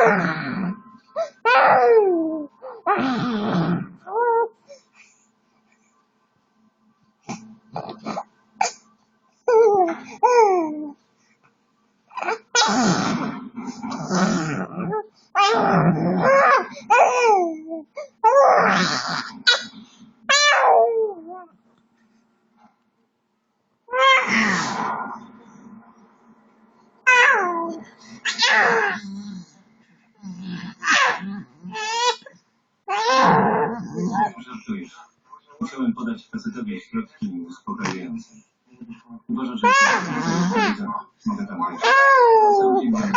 Ow! Żartujesz. Musiałem podać facetowi środki uspokajające. Uważam, że to Mogę tam wejść. Cały dzień mam-